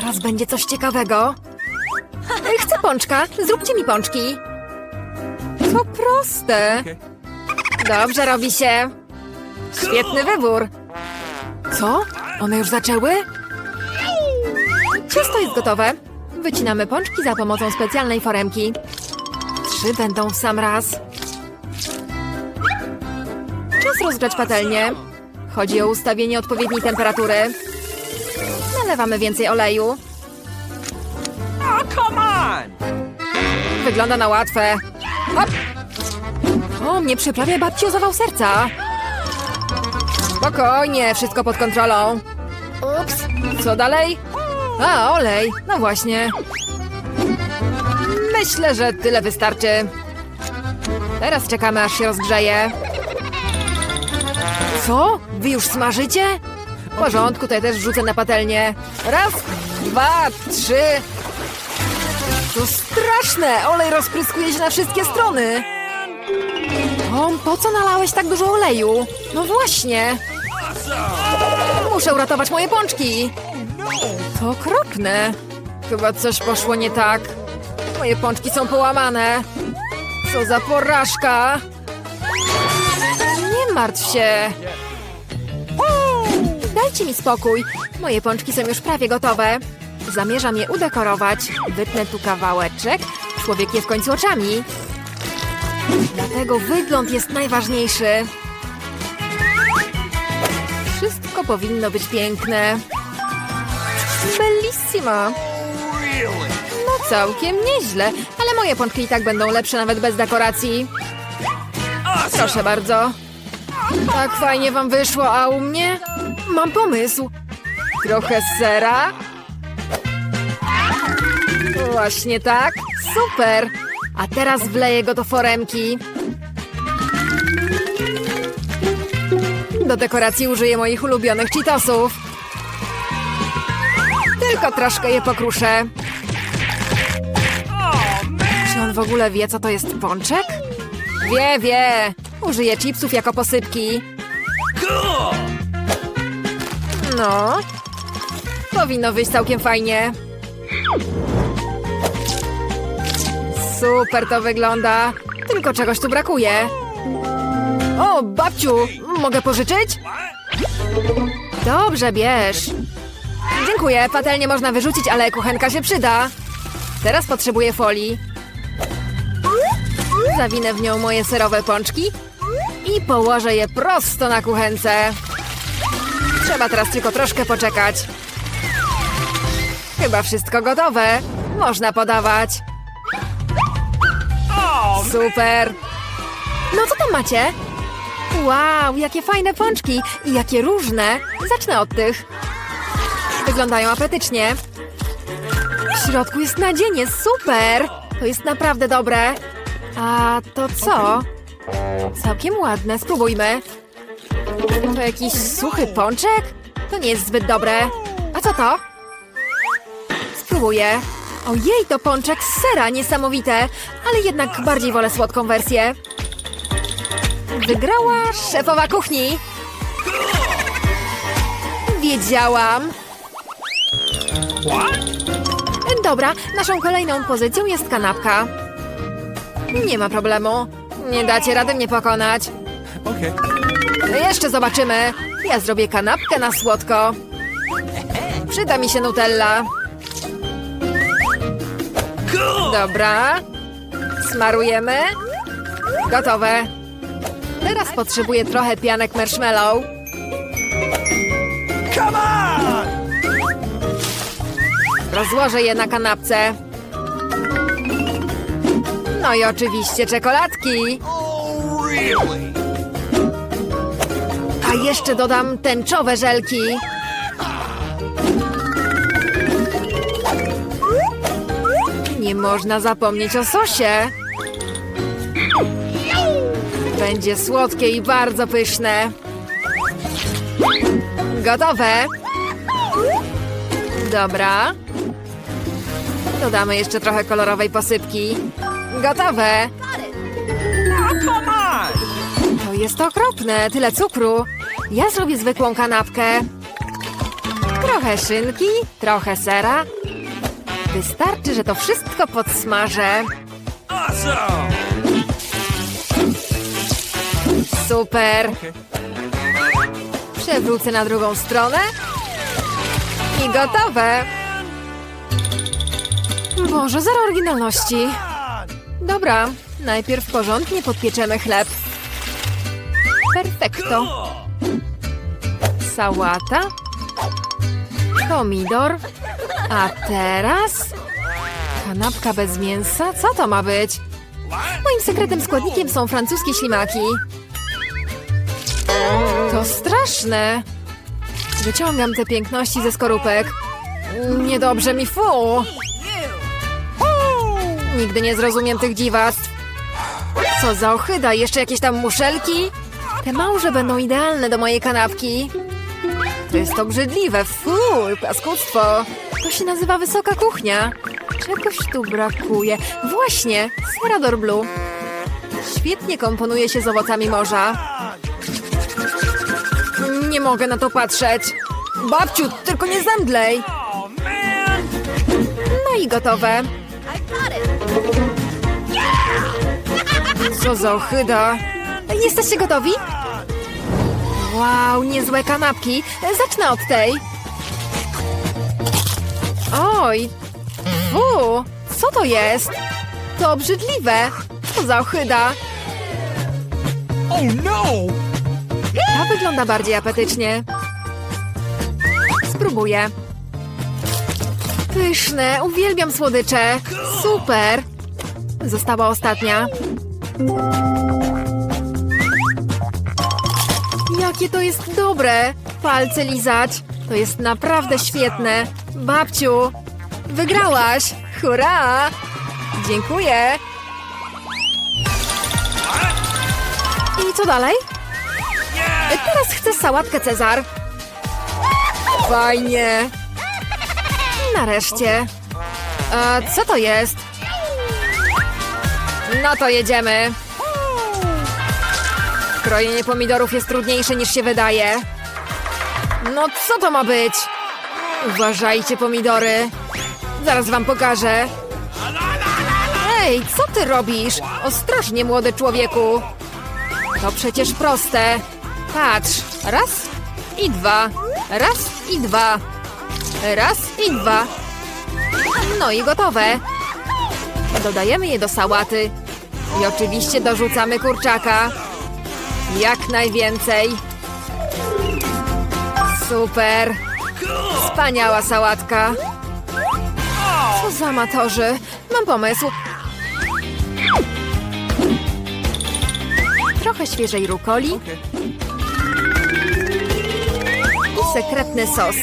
Zaraz będzie coś ciekawego. Chcę pączka. Zróbcie mi pączki. To proste. Dobrze robi się. Świetny wybór. Co? One już zaczęły? Ciasto jest gotowe. Wycinamy pączki za pomocą specjalnej foremki. Trzy będą w sam raz. Czas rozgrzać patelnię. Chodzi o ustawienie odpowiedniej temperatury. Nalewamy więcej oleju. Oh, come on! Wygląda na łatwe. Hop! O, mnie przyprawia babci o zawał serca. Spokojnie, wszystko pod kontrolą. Ups, co dalej? A, olej, no właśnie. Myślę, że tyle wystarczy. Teraz czekamy, aż się rozgrzeje. Co? Wy już smażycie? W porządku, ja też wrzucę na patelnię. Raz, dwa, trzy. To straszne! Olej rozpryskuje się na wszystkie strony. Tom, po co nalałeś tak dużo oleju? No właśnie. Muszę uratować moje pączki. To okropne. Chyba coś poszło nie tak. Moje pączki są połamane. Co za porażka. Nie martw się. Dajcie mi spokój. Moje pączki są już prawie gotowe. Zamierzam je udekorować. Wytnę tu kawałeczek. Człowiek je w końcu oczami. Dlatego wygląd jest najważniejszy. Wszystko powinno być piękne. Bellissima. No całkiem nieźle, ale moje pączki i tak będą lepsze nawet bez dekoracji. Proszę bardzo. Tak fajnie wam wyszło, a u mnie? Mam pomysł. Trochę sera? Właśnie tak. Super. A teraz wleję go do foremki. Do dekoracji użyję moich ulubionych Cheetosów. Tylko troszkę je pokruszę. Czy on w ogóle wie, co to jest pączek? Wie, wie. Użyję chipsów jako posypki. No. Powinno wyjść całkiem fajnie. Super to wygląda. Tylko czegoś tu brakuje. O, babciu, mogę pożyczyć? Dobrze, bierz. Dziękuję, patelnię można wyrzucić, ale kuchenka się przyda. Teraz potrzebuję folii. Zawinę w nią moje serowe pączki i położę je prosto na kuchence. Trzeba teraz tylko troszkę poczekać. Chyba wszystko gotowe. Można podawać. Super. No co tam macie? Wow, jakie fajne pączki i jakie różne. Zacznę od tych. Wyglądają apetycznie. W środku jest nadzienie, super. To jest naprawdę dobre. A to co? Całkiem ładne, spróbujmy. To jakiś suchy pączek? To nie jest zbyt dobre. A co to? Spróbuję. Ojej, to pączek z sera, niesamowite. Ale jednak bardziej wolę słodką wersję. Wygrała szefowa kuchni. Wiedziałam. Dobra, naszą kolejną pozycją jest kanapka. Nie ma problemu. Nie dacie rady mnie pokonać. Okay. Jeszcze zobaczymy. Ja zrobię kanapkę na słodko. Przyda mi się nutella. Dobra. Smarujemy. Gotowe. Teraz potrzebuję trochę pianek marshmallow. Come on! Rozłożę je na kanapce. No i oczywiście czekoladki. A jeszcze dodam tęczowe żelki. Nie można zapomnieć o sosie. Będzie słodkie i bardzo pyszne. Gotowe. Dobra. Dodamy jeszcze trochę kolorowej posypki. Gotowe. To jest okropne, tyle cukru. Ja zrobię zwykłą kanapkę. Trochę szynki, trochę sera. Wystarczy, że to wszystko podsmażę. Super. Przewrócę na drugą stronę. I gotowe. Boże, zero oryginalności. Dobra, najpierw porządnie podpieczemy chleb. Perfekto. Sałata. Pomidor. A teraz... Kanapka bez mięsa? Co to ma być? Moim sekretnym składnikiem są francuskie ślimaki. To straszne. Wyciągam te piękności ze skorupek. Niedobrze mi fu. Nigdy nie zrozumiem tych dziwactw. Co za ochyda, jeszcze jakieś tam muszelki? Te małże będą idealne do mojej kanapki. To jest obrzydliwe, fuj, paskudztwo. To się nazywa wysoka kuchnia. Czegoś tu brakuje. Właśnie, Serador Blue. Świetnie komponuje się z owocami morza. Nie mogę na to patrzeć. Babciu, tylko nie zemdlej. No i gotowe. Co za ochyda. Jesteście gotowi? Wow, niezłe kanapki. Zacznę od tej. Oj, fu, co to jest? To obrzydliwe. Co za ochyda. Oh no. Ta wygląda bardziej apetycznie. Spróbuję. Pyszne, uwielbiam słodycze. Super. Została ostatnia. Jakie to jest dobre. Palce lizać. To jest naprawdę świetne. Babciu, wygrałaś. Hurra! Dziękuję. I co dalej? Teraz chcę sałatkę Cezar. Fajnie. Nareszcie. A co to jest? No to jedziemy. Krojenie pomidorów jest trudniejsze niż się wydaje. No co to ma być? Uważajcie pomidory. Zaraz wam pokażę. Ej, co ty robisz? Ostrożnie, młody człowieku. To przecież proste. Patrz. Raz i dwa. Raz i dwa. Raz i dwa. No i gotowe. Dodajemy je do sałaty. I oczywiście dorzucamy kurczaka. Jak najwięcej. Super. Wspaniała sałatka. Co za amatorzy. Mam pomysł. Trochę świeżej rukoli sekretny sos.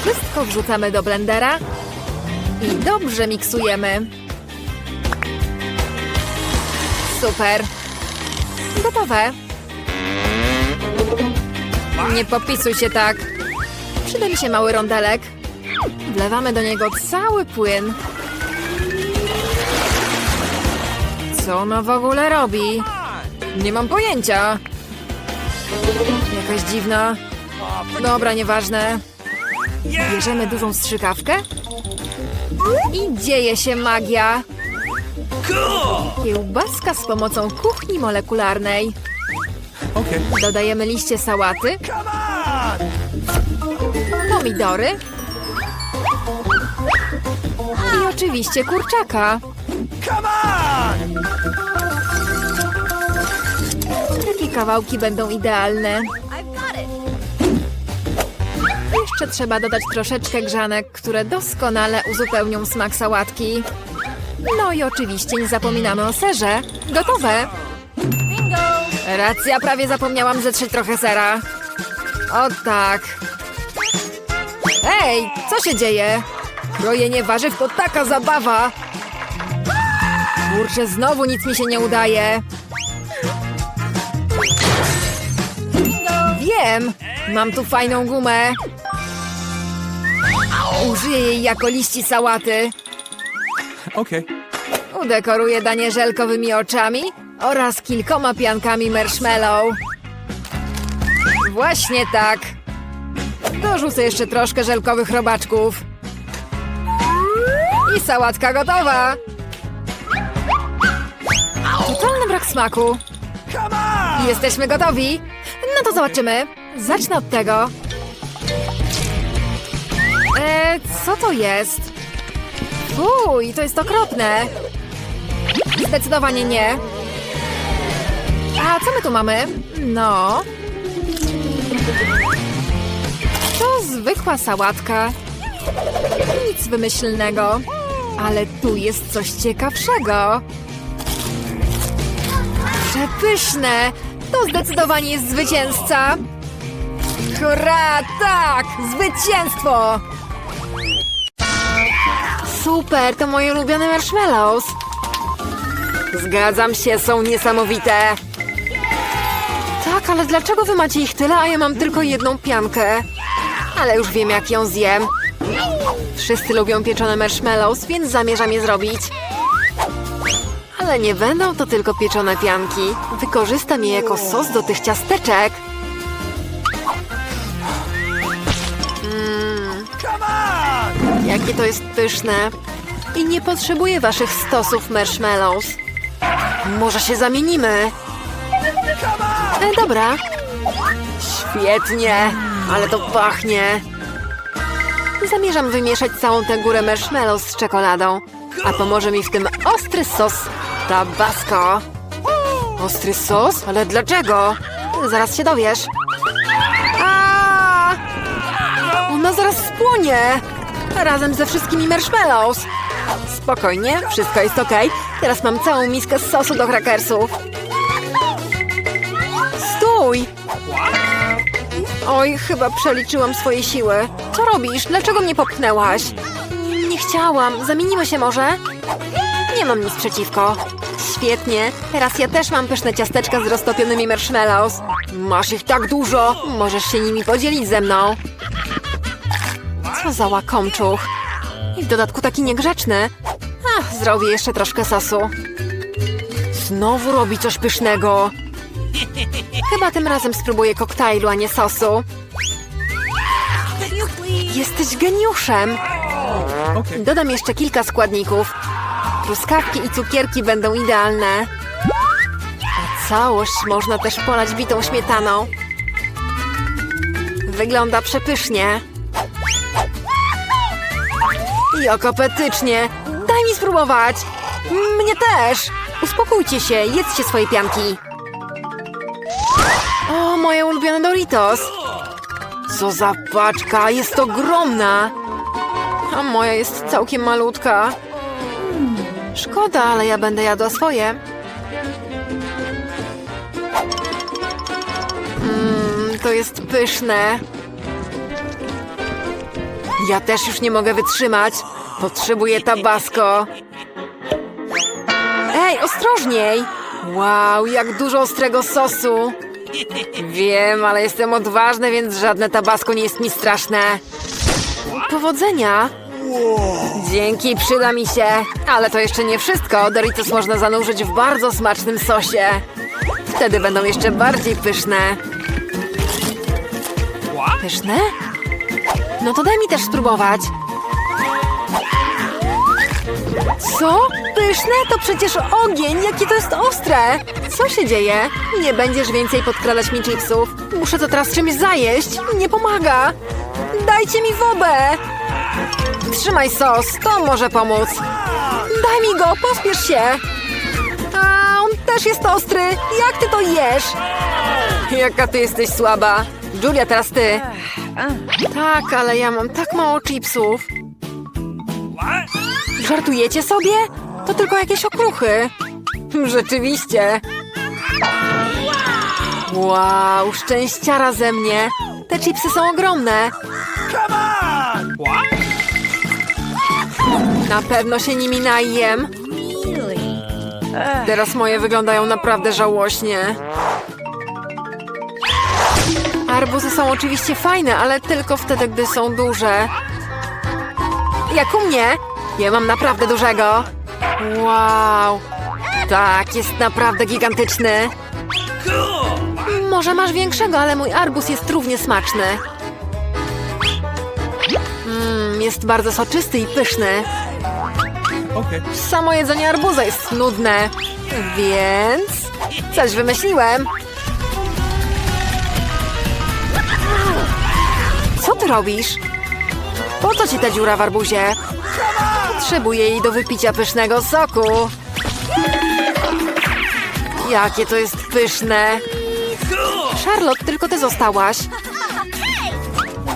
Wszystko wrzucamy do blendera i dobrze miksujemy. Super. Gotowe. Nie popisuj się tak. Przyda mi się mały rondelek. Wlewamy do niego cały płyn. Co ona w ogóle robi? Nie mam pojęcia. Jakaś dziwna. Dobra, nieważne. Bierzemy dużą strzykawkę i dzieje się magia. Kiełbaska z pomocą kuchni molekularnej. Okay. Dodajemy liście sałaty, Come on. pomidory i oczywiście kurczaka. Come on. Takie kawałki będą idealne. Jeszcze trzeba dodać troszeczkę grzanek, które doskonale uzupełnią smak sałatki. No i oczywiście nie zapominamy o serze. Gotowe! Racja, prawie zapomniałam zetrzeć trochę sera. O tak. Ej, co się dzieje? Krojenie warzyw to taka zabawa. Kurczę, znowu nic mi się nie udaje. Wiem! Mam tu fajną gumę. Użyję jej jako liści sałaty. Okay. Udekoruję danie żelkowymi oczami oraz kilkoma piankami marshmallow. Właśnie tak. Dorzucę jeszcze troszkę żelkowych robaczków. I sałatka gotowa. Totalny brak smaku. Jesteśmy gotowi? No to zobaczymy. Zacznę od tego. E, co to jest? Fuj, to jest okropne. Zdecydowanie nie. A co my tu mamy? No. To zwykła sałatka. Nic wymyślnego. Ale tu jest coś ciekawszego. Przepyszne! To zdecydowanie jest zwycięzca! Hurra! Tak! Zwycięstwo! Super! To moje ulubione marshmallows! Zgadzam się, są niesamowite! Tak, ale dlaczego wy macie ich tyle, a ja mam tylko jedną piankę? Ale już wiem, jak ją zjem. Wszyscy lubią pieczone marshmallows, więc zamierzam je zrobić. Ale nie będą to tylko pieczone pianki. Wykorzystam je jako sos do tych ciasteczek. On! Jakie to jest pyszne. I nie potrzebuję waszych stosów marshmallows. Może się zamienimy? E, dobra. Świetnie, ale to pachnie. Zamierzam wymieszać całą tę górę marshmallows z czekoladą. A pomoże mi w tym ostry sos tabasco. Ostry sos? Ale dlaczego? Zaraz się dowiesz. A! Ona zaraz spłonie! Razem ze wszystkimi marshmallows. Spokojnie, wszystko jest ok. Teraz mam całą miskę sosu do krakersów. Stój! Oj, chyba przeliczyłam swoje siły. Co robisz? Dlaczego mnie popchnęłaś? Nie chciałam. Zamienimy się może? Nie mam nic przeciwko. Świetnie. Teraz ja też mam pyszne ciasteczka z roztopionymi marshmallows. Masz ich tak dużo. Możesz się nimi podzielić ze mną. Co za łakomczuch. I w dodatku taki niegrzeczny. Zrobię jeszcze troszkę sosu. Znowu robi coś pysznego. Chyba tym razem spróbuję koktajlu, a nie sosu. Jesteś geniuszem. Dodam jeszcze kilka składników. Truskawki i cukierki będą idealne. A całość można też polać bitą śmietaną. Wygląda przepysznie. Jak apetycznie! Daj mi spróbować! Mnie też! Uspokójcie się, jedzcie swoje pianki. O, moje ulubione Doritos! Co za paczka, jest ogromna! A moja jest całkiem malutka. Szkoda, ale ja będę jadła swoje. Mmm, to jest pyszne. Ja też już nie mogę wytrzymać. Potrzebuję tabasco. Ej, ostrożniej! Wow, jak dużo ostrego sosu. Wiem, ale jestem odważny, więc żadne tabasco nie jest mi straszne. Powodzenia! Dzięki, przyda mi się. Ale to jeszcze nie wszystko. Doritos można zanurzyć w bardzo smacznym sosie. Wtedy będą jeszcze bardziej pyszne. Pyszne? No to daj mi też spróbować. Co? Pyszne? To przecież ogień! Jakie to jest ostre! Co się dzieje? Nie będziesz więcej podkradać mi chipsów. Muszę to teraz czymś zajeść. Nie pomaga. Dajcie mi wodę! Trzymaj sos, to może pomóc. Daj mi go, pospiesz się. A, on też jest ostry. Jak ty to jesz? Jaka ty jesteś słaba. Julia, teraz ty. Tak, ale ja mam tak mało chipsów. Żartujecie sobie? To tylko jakieś okruchy. Rzeczywiście. Wow, szczęściara ze mnie. Te chipsy są ogromne. Na pewno się nimi najem. Teraz moje wyglądają naprawdę żałośnie. Arbuzy są oczywiście fajne, ale tylko wtedy, gdy są duże. Jak u mnie? Ja mam naprawdę dużego. Wow. Tak, jest naprawdę gigantyczny. Może masz większego, ale mój arbuz jest równie smaczny. Mmm, jest bardzo soczysty i pyszny. Okay. Samo jedzenie arbuza jest nudne. Więc... Coś wymyśliłem. Co ty robisz? Po co ci ta dziura w arbuzie? Potrzebuję jej do wypicia pysznego soku. Jakie to jest pyszne. Charlotte, tylko ty zostałaś.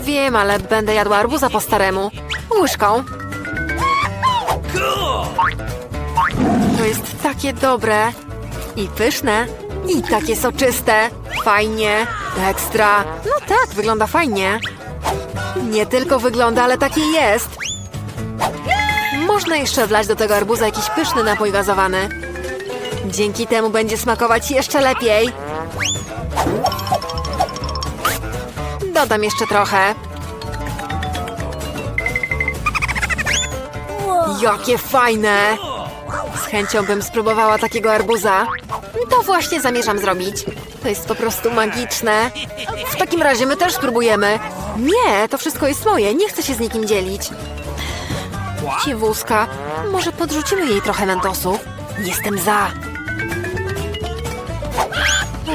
Wiem, ale będę jadła arbuza po staremu. Łyżką. To jest takie dobre. I pyszne. I takie soczyste. Fajnie. Ekstra. No tak, wygląda fajnie. Nie tylko wygląda, ale takie jest. Można jeszcze wlać do tego arbuza jakiś pyszny napój gazowany. Dzięki temu będzie smakować jeszcze lepiej. Dodam jeszcze trochę. Jakie fajne! Z chęcią bym spróbowała takiego arbuza. To właśnie zamierzam zrobić. To jest po prostu magiczne. W takim razie my też spróbujemy. Nie, to wszystko jest moje. Nie chcę się z nikim dzielić. Ciewuska, może podrzucimy jej trochę mentosów? Jestem za.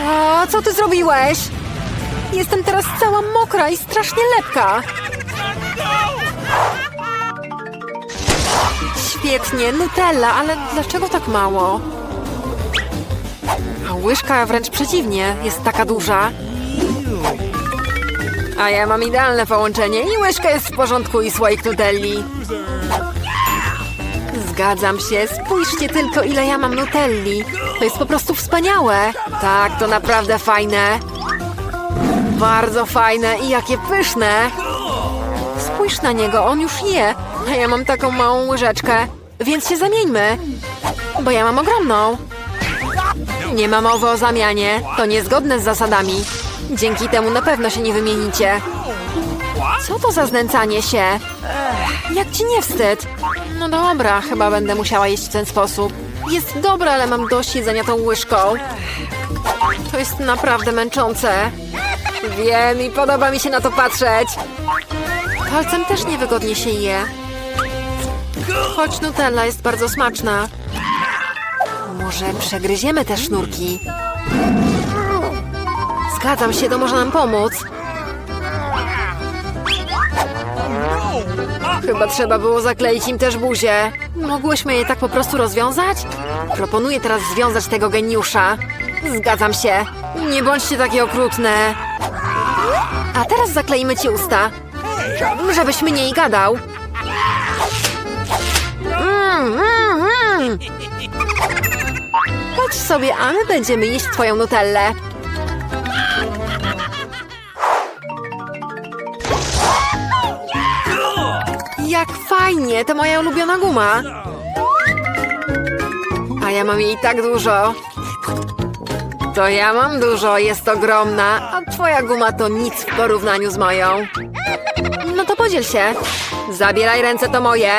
A, co ty zrobiłeś? Jestem teraz cała mokra i strasznie lepka. Świetnie, Nutella, ale dlaczego tak mało? A łyżka wręcz przeciwnie, jest taka duża. A ja mam idealne połączenie i łyżka jest w porządku i słoik Nutelli. Zgadzam się, spójrzcie tylko ile ja mam Nutelli. To jest po prostu wspaniałe. Tak, to naprawdę fajne. Bardzo fajne i jakie pyszne. Spójrz na niego, on już je, a ja mam taką małą łyżeczkę. Więc się zamieńmy, bo ja mam ogromną. Nie ma mowy o zamianie, to niezgodne z zasadami. Dzięki temu na pewno się nie wymienicie. Co to za znęcanie się? Jak ci nie wstyd? No dobra, chyba będę musiała jeść w ten sposób. Jest dobre, ale mam dość jedzenia tą łyżką. To jest naprawdę męczące. Wiem i podoba mi się na to patrzeć. Palcem też niewygodnie się je. Choć Nutella jest bardzo smaczna. Może przegryziemy te sznurki? Zgadzam się, to może nam pomóc. Chyba trzeba było zakleić im też buzię. Mogłyśmy je tak po prostu rozwiązać? Proponuję teraz związać tego geniusza. Zgadzam się. Nie bądźcie takie okrutne. A teraz zakleimy ci usta. Żebyś mniej gadał. Mm, mm, mm. Patrz sobie, a my będziemy jeść twoją nutellę. Fajnie, to moja ulubiona guma. A ja mam jej tak dużo. To ja mam dużo, jest ogromna, a twoja guma to nic w porównaniu z moją. No to podziel się. Zabieraj ręce, to moje.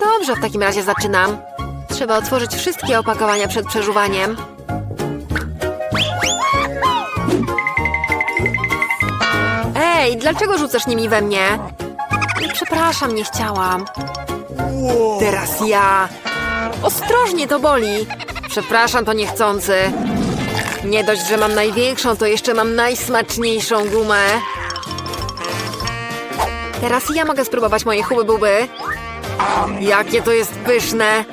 Dobrze, w takim razie zaczynam. Trzeba otworzyć wszystkie opakowania przed przeżuwaniem. Ej, dlaczego rzucasz nimi we mnie? Przepraszam, nie chciałam. Teraz ja. Ostrożnie, to boli. Przepraszam, to niechcący. Nie dość, że mam największą, to jeszcze mam najsmaczniejszą gumę. Teraz ja mogę spróbować moje huby buby. Jakie to jest pyszne!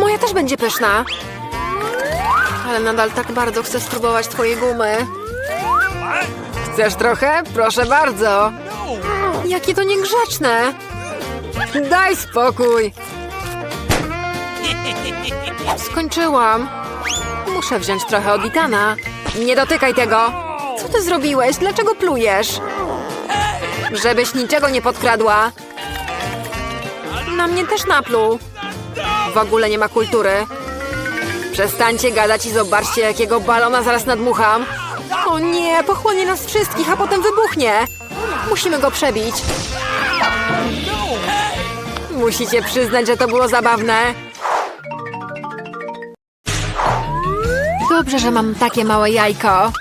Moja też będzie pyszna. Ale nadal tak bardzo chcę spróbować twojej gumy. Chcesz trochę? Proszę bardzo. Jakie to niegrzeczne. Daj spokój. Skończyłam. Muszę wziąć trochę od Itana. Nie dotykaj tego. Co ty zrobiłeś? Dlaczego plujesz? Żebyś niczego nie podkradła. Na mnie też napluł. W ogóle nie ma kultury. Przestańcie gadać i zobaczcie, jakiego balona zaraz nadmucham. O nie, pochłonie nas wszystkich, a potem wybuchnie. Musimy go przebić. Musicie przyznać, że to było zabawne. Dobrze, że mam takie małe jajko.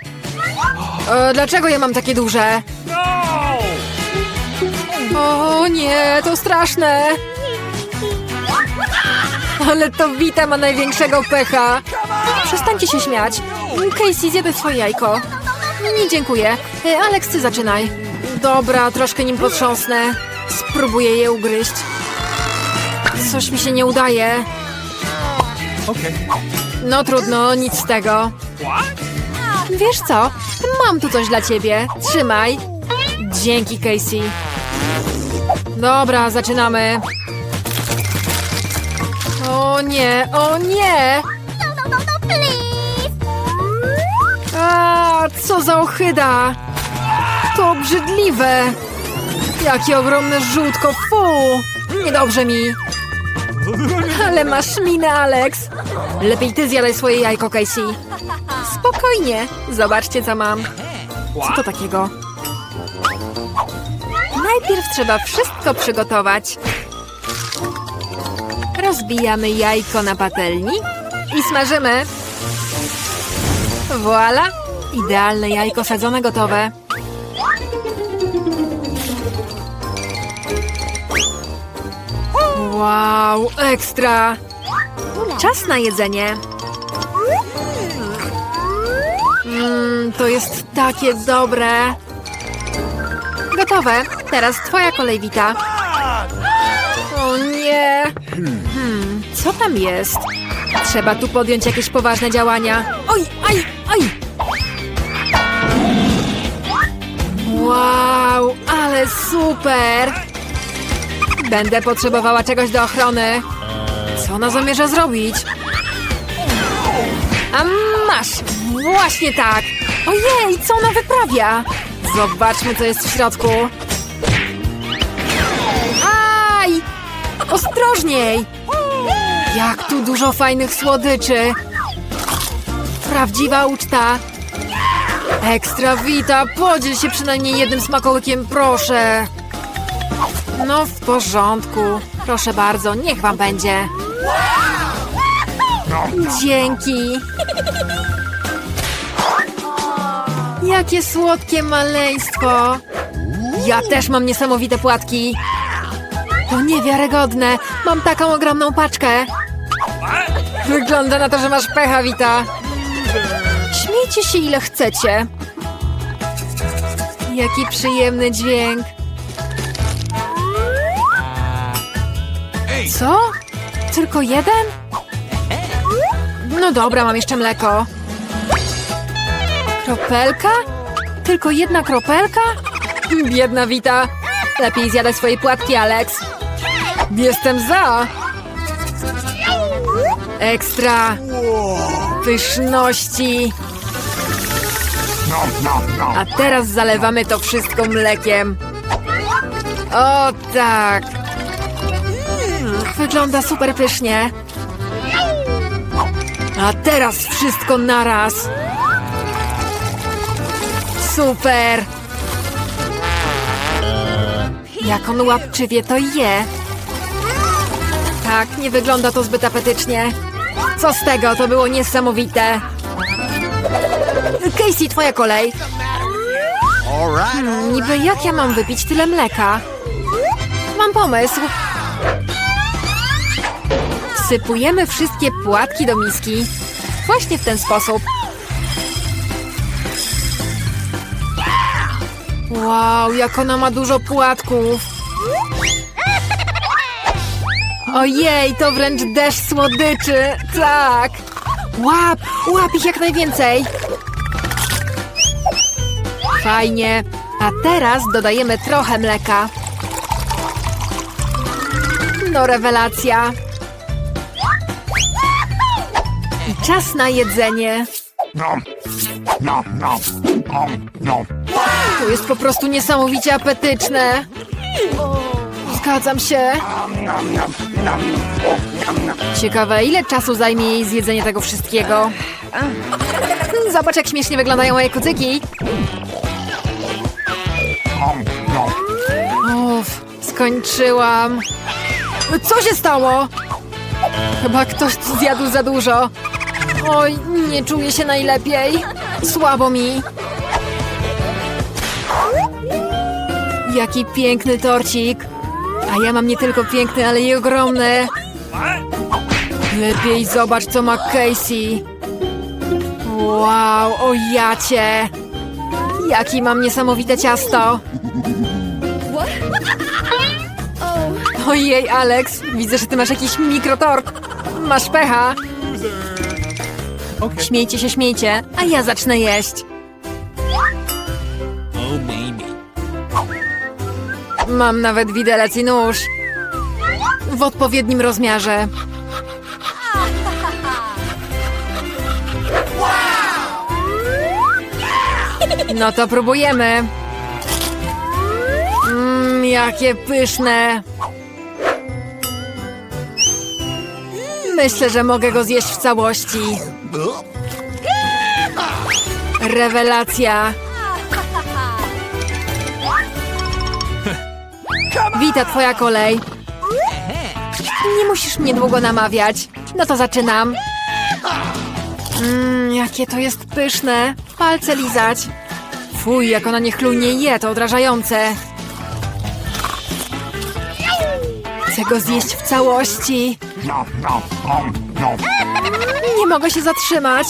E, dlaczego ja mam takie duże? O nie, to straszne. Ale to Wita ma największego pecha. Przestańcie się śmiać. Casey, zjadaj swoje jajko. Nie, dziękuję. E, Alex, ty zaczynaj. Dobra, troszkę nim potrząsnę. Spróbuję je ugryźć. Coś mi się nie udaje. No trudno, nic z tego. Wiesz co? Mam tu coś dla ciebie. Trzymaj. Dzięki, Casey. Dobra, zaczynamy. O nie, o nie! A, co za ochyda! To obrzydliwe! Jakie ogromne żółtko, fu! Niedobrze mi. Ale masz minę, Alex. Lepiej ty zjadaj swoje jajko, Casey. Spokojnie. Zobaczcie, co mam. Co to takiego? Najpierw trzeba wszystko przygotować. Rozbijamy jajko na patelni i smażymy. Voila! Idealne jajko sadzone gotowe. Wow, ekstra! Czas na jedzenie. Mmm, to jest takie dobre. Gotowe. Teraz twoja kolej, Wita. O nie. Hmm, co tam jest? Trzeba tu podjąć jakieś poważne działania. Oj, aj, aj! Wow, ale super! Będę potrzebowała czegoś do ochrony. Co ona zamierza zrobić? A masz! Właśnie tak! Ojej, co ona wyprawia? Zobaczmy, co jest w środku. Aj! Ostrożniej! Jak tu dużo fajnych słodyczy! Prawdziwa uczta! Ekstra wita! Podziel się przynajmniej jednym smakołykiem, proszę! No w porządku. Proszę bardzo, niech wam będzie. Dzięki. Jakie słodkie maleństwo. Ja też mam niesamowite płatki. To niewiarygodne. Mam taką ogromną paczkę. Wygląda na to, że masz pecha, Wita. Śmiejcie się ile chcecie. Jaki przyjemny dźwięk. Co? Tylko jeden? No dobra, mam jeszcze mleko. Kropelka? Tylko jedna kropelka? Biedna Wita. Lepiej zjadaj swoje płatki, Alex. Jestem za. Ekstra. Pyszności. A teraz zalewamy to wszystko mlekiem. O tak. Wygląda super pysznie. A teraz wszystko naraz. Super. Jak on łapczywie to je. Tak, nie wygląda to zbyt apetycznie. Co z tego? To było niesamowite. Casey, twoja kolej. Hmm, niby jak ja mam wypić tyle mleka? Mam pomysł. Wsypujemy wszystkie płatki do miski. Właśnie w ten sposób. Wow, jak ona ma dużo płatków. Ojej, to wręcz deszcz słodyczy. Tak. Łap, łap ich jak najwięcej. Fajnie. A teraz dodajemy trochę mleka. No rewelacja. I czas na jedzenie. To jest po prostu niesamowicie apetyczne. Zgadzam się. Ciekawe, ile czasu zajmie jej zjedzenie tego wszystkiego. Zobacz, jak śmiesznie wyglądają moje kucyki. Uff, skończyłam. Co się stało? Chyba ktoś zjadł za dużo. Oj, nie czuję się najlepiej. Słabo mi. Jaki piękny torcik. A ja mam nie tylko piękny, ale i ogromny. Lepiej zobacz, co ma Casey. Wow, o jacie. Jaki mam niesamowite ciasto. Ojej, Alex, widzę, że ty masz jakiś mikrotort. Masz pecha. Okay. Śmiejcie się, śmiejcie, a ja zacznę jeść. Oh, baby. Mam nawet widelec i nóż. W odpowiednim rozmiarze. No to próbujemy. Jakie pyszne. Myślę, że mogę go zjeść w całości. Rewelacja. Wita twoja kolej. Nie musisz mnie długo namawiać. No to zaczynam. Mmm, jakie to jest pyszne. Palce lizać. Fuj, jak ona niechlujnie je, to odrażające. Go zjeść w całości. Nie mogę się zatrzymać.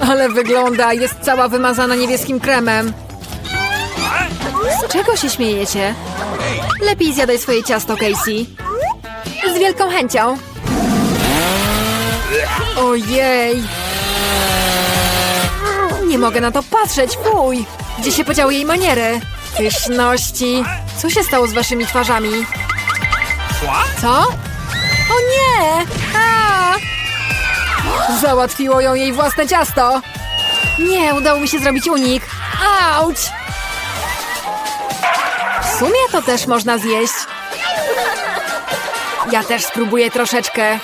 Ale wygląda, jest cała wymazana niebieskim kremem. Z czego się śmiejecie? Lepiej zjadaj swoje ciasto, Casey. Z wielką chęcią. Ojej. Nie mogę na to patrzeć, fuj. Gdzie się podziały jej maniery? Pyszności. Co się stało z waszymi twarzami? Co? O nie! A! Załatwiło ją jej własne ciasto. Nie, udało mi się zrobić unik. Auć! W sumie to też można zjeść. Ja też spróbuję troszeczkę.